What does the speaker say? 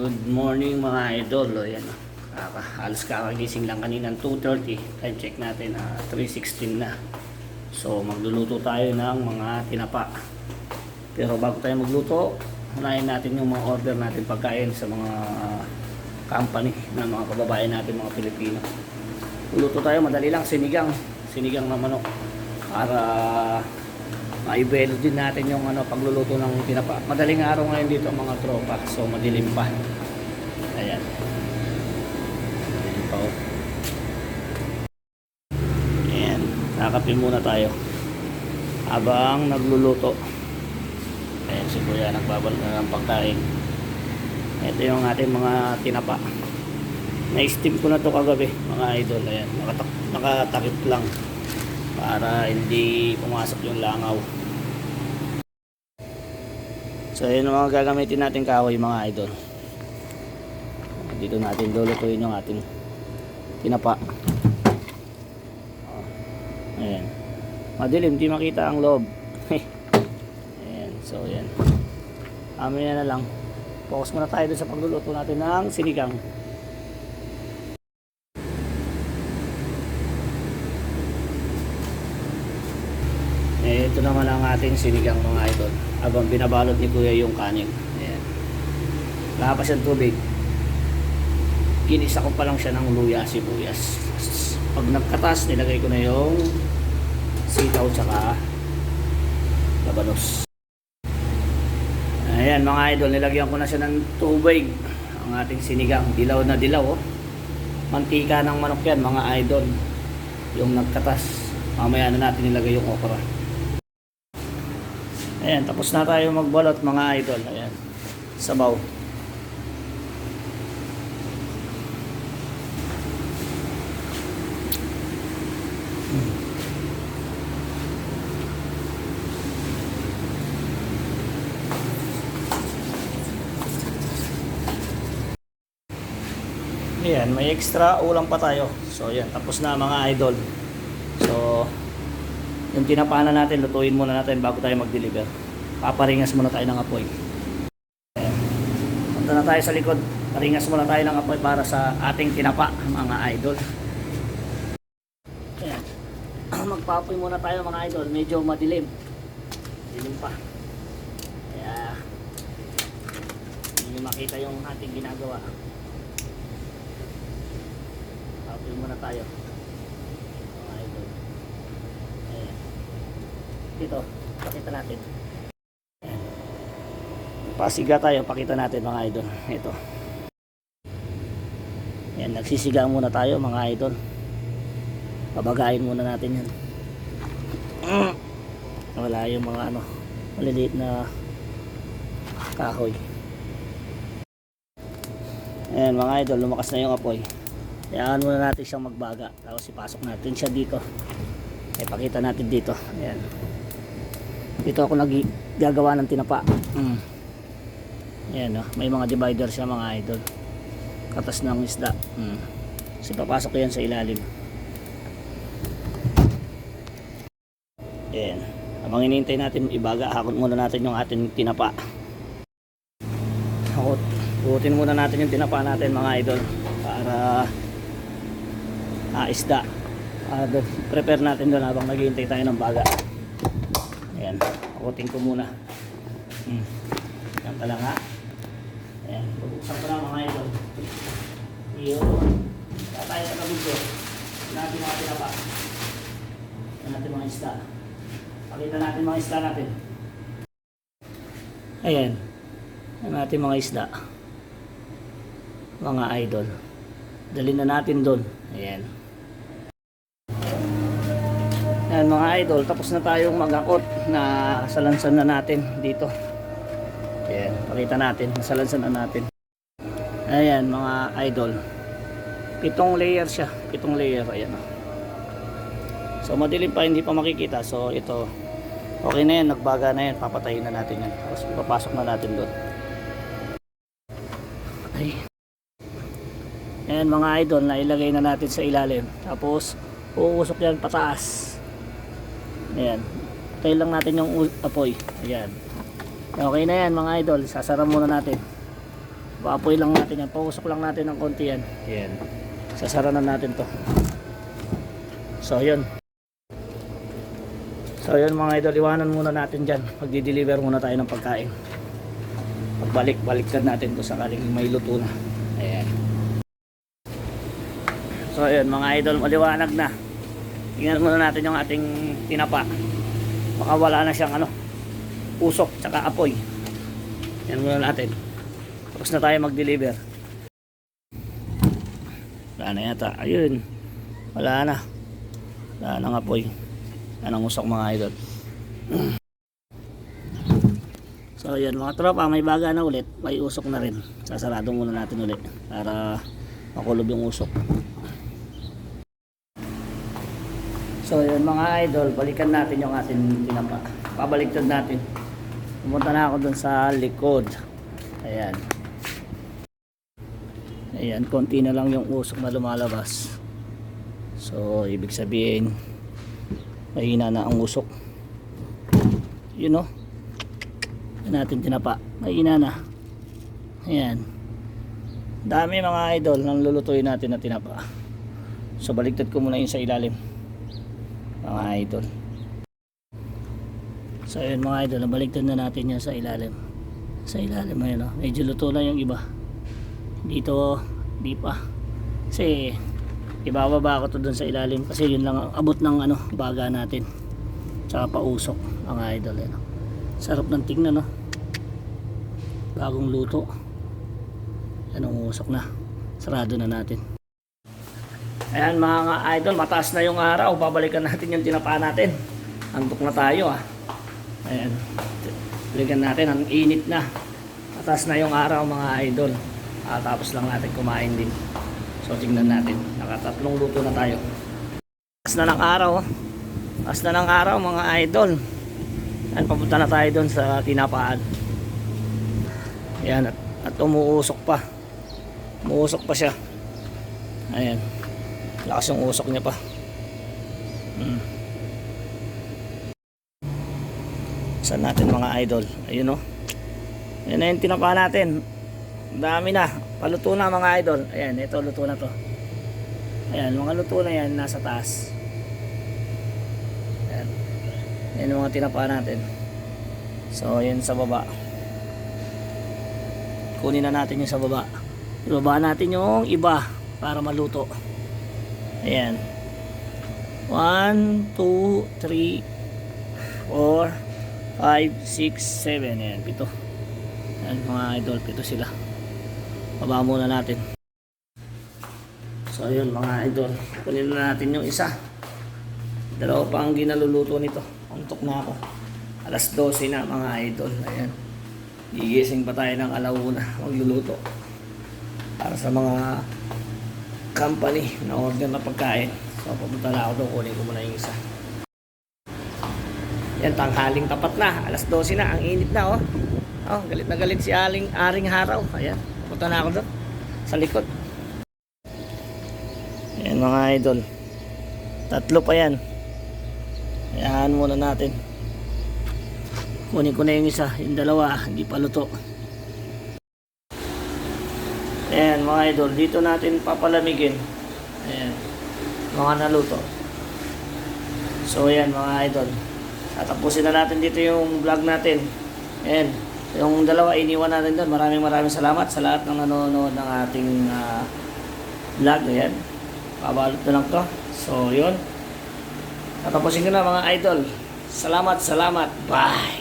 Good morning mga idol. O, yan. Kaka, halos kakagising lang kanina 2.30. Time check natin, ah, 3.16 na. So magluluto tayo ng mga tinapa. Pero bago tayo magluto, unahin natin yung mga order natin pagkain sa mga company na mga kababayan natin, mga Pilipino. Luto tayo, madali lang, sinigang. Sinigang na manok. Para maibelo din natin yung ano, pagluluto ng tinapa. Madaling araw ngayon dito mga tropa. So madilim pa. Ayan. Madilim pa oh. Ayan. Kakapin muna tayo. Habang nagluluto. Ayan si Kuya nagbabal na ng pagkain. Ito yung ating mga tinapa. Na-steam ko na to kagabi mga idol. Ayan. Nakatak nakatakip lang para hindi pumasok yung langaw. So yun ang mga gagamitin natin kahoy mga idol. Dito natin lulutuin yung ating tinapa. Oh, Ayan. Madilim, di makita ang loob. Ayan, so yan. Amin na lang. Focus muna tayo sa pagluluto natin ng sinigang. Ito naman ang ating sinigang mga idol. Habang binabalot ni Kuya yung kanin. Ayan. Wala pa siyang tubig. Ginisa ko pa lang siya ng luya, sibuyas. Pag nagkatas, nilagay ko na yung sitaw tsaka labanos. Ayan mga idol, nilagyan ko na siya ng tubig. Ang ating sinigang, dilaw na dilaw. Oh. Mantika ng manok yan mga idol. Yung nagkatas. Mamaya na natin nilagay yung okra. Ayan, tapos na tayo magbalot mga idol. Ayan, sabaw. Ayan, may extra ulam pa tayo. So, ayan, tapos na mga idol. So, yung tinapahan na natin, lutuin muna natin bago tayo mag-deliver. Paparingas muna tayo ng apoy. Ayan. Punta na tayo sa likod. Paringas muna tayo ng apoy para sa ating tinapa, mga idol. Ayan. Magpapoy muna tayo mga idol. Medyo madilim. Dilim pa. Kaya, hindi makita yung ating ginagawa. Papoy muna tayo. Mga idol. Ayan. Dito, pakita natin. Ayan. Pasiga tayo, pakita natin mga idol. Ito. Yan, nagsisiga muna tayo mga idol. Pabagayin muna natin yan. Wala yung mga ano, maliliit na kahoy. Ayan mga idol, lumakas na yung apoy. Hayaan muna natin siyang magbaga. Tapos ipasok natin siya dito. Ay, pakita natin dito. Ayan. Dito ako nag gagawa ng tinapa. Mm. Ayan no? may mga divider siya mga idol. Katas ng isda. Mm. Kasi papasok yan sa ilalim. Ayan. Habang inintay natin ibaga, hakot muna natin yung ating tinapa. Hakot. Hukutin muna natin yung tinapa natin mga idol. Para ah, isda. Doon. prepare natin doon habang naghihintay tayo ng baga. Ayan, akutin ko muna. Hmm. Yan pa lang ha. Ayan, bubuksan ko lang mga idol. Iyo. Wala tayo sa kabidyo. Yan natin mga pinapa. Yan natin mga isda. Pakita natin mga isda natin. Ayan. Yan natin mga isda. Mga idol. Dalhin na natin doon. Ayan. Ayan mga idol, tapos na tayong magakot na salansan na natin dito. Ayan, pakita natin, nasalansan na natin. Ayan mga idol. Pitong layer siya, pitong layer, ayan. So madilim pa, hindi pa makikita. So ito, okay na yan, nagbaga na yan, papatayin na natin yan. Tapos ipapasok na natin doon. Ay. Ayan mga idol, nailagay na natin sa ilalim. Tapos, uusok yan pataas. Ayan. Tayo lang natin yung apoy. Ayan. Okay na yan mga idol. Sasara muna natin. Papoy lang natin yan. Pausok lang natin ng konti yan. Yan. Sasara na natin to. So, yun. So, yun mga idol. Iwanan muna natin dyan. Magdi-deliver muna tayo ng pagkain. Pagbalik, baliktad natin to sakaling may luto na. Ayan. So, yun mga idol. Maliwanag na. Tingnan muna natin yung ating tinapa. Baka wala na siyang ano, usok tsaka apoy. Yan muna natin. Tapos na tayo mag-deliver. Wala na yata. Ayun. Wala na. Wala nang apoy. Yan ang usok mga idol. So yun mga tropa, may baga na ulit. May usok na rin. Sasarado muna natin ulit para makulob yung usok. So yun mga idol, balikan natin yung ating tinapa. Pabaliktad natin. Pumunta na ako dun sa likod. Ayan. Ayan, konti na lang yung usok na lumalabas. So, ibig sabihin, mahina na ang usok. Yun no? Yan natin tinapa. Mahina na. Ayan. Dami mga idol nang lulutuin natin na tinapa. So, baliktad ko muna yun sa ilalim. Mga idol. So, yun mga idol, baliktad na natin yan sa ilalim. Sa ilalim, ayun no? Medyo luto na yung iba. Dito di pa. Kasi ibababa ko to dun sa ilalim kasi yun lang ang abot ng ano baga natin. Tsaka pausok ang idol yan sarap ng tingnan no bagong luto. Yan ang usok na. Sarado na natin ayan mga idol mataas na yung araw babalikan natin yung tinapa natin antok na tayo ah ayan balikan natin ang init na mataas na yung araw mga idol Ah, tapos lang natin kumain din. So tingnan natin. Nakatatlong luto na tayo. Taas na ng araw. oh. Taas na ng araw mga idol. Yan, papunta na tayo doon sa tinapaan. Yan, at, at umuusok pa. Umuusok pa siya. Ayan. Lakas yung usok niya pa. Hmm. Saan natin mga idol? Ayun o. Yan na yung tinapa natin. Dami na. Paluto na mga idol. Ayan, ito luto na to. Ayan, mga luto na yan nasa taas. Ayan. Yung mga tinapa natin. So, yan sa baba. Kunin na natin yung sa baba. Ibaba natin yung iba para maluto. Ayan. 1, 2, 3, 4, 5, 6, 7. Ayan, pito. Ayan mga idol, pito sila. Baba muna natin. So ayun mga idol, kunin na natin yung isa. Dalawa pa ang ginaluluto nito. Untok na ako. Alas 12 na mga idol. Ayan. Gigising pa tayo ng alauna magluluto. Para sa mga company na order na pagkain. So pupunta na ako doon, kunin ko muna yung isa. Yan, tanghaling tapat na. Alas 12 na, ang init na oh. Oh, galit na galit si Aling Aring Haraw. Ayan, punta na ako doon. Sa likod. Ayan mga idol. Tatlo pa yan. Ayan muna natin. Kunin ko na yung isa. Yung dalawa, hindi pa luto. Ayan mga idol. Dito natin papalamigin. Ayan. Mga naluto. So ayan mga idol. Tatapusin na natin dito yung vlog natin. Ayan. Yung dalawa iniwan natin doon. Maraming maraming salamat sa lahat ng nanonood ng ating ah, vlog. Ayan. Pabalot na lang to. So, yun. Tatapusin ko na mga idol. Salamat, salamat. Bye!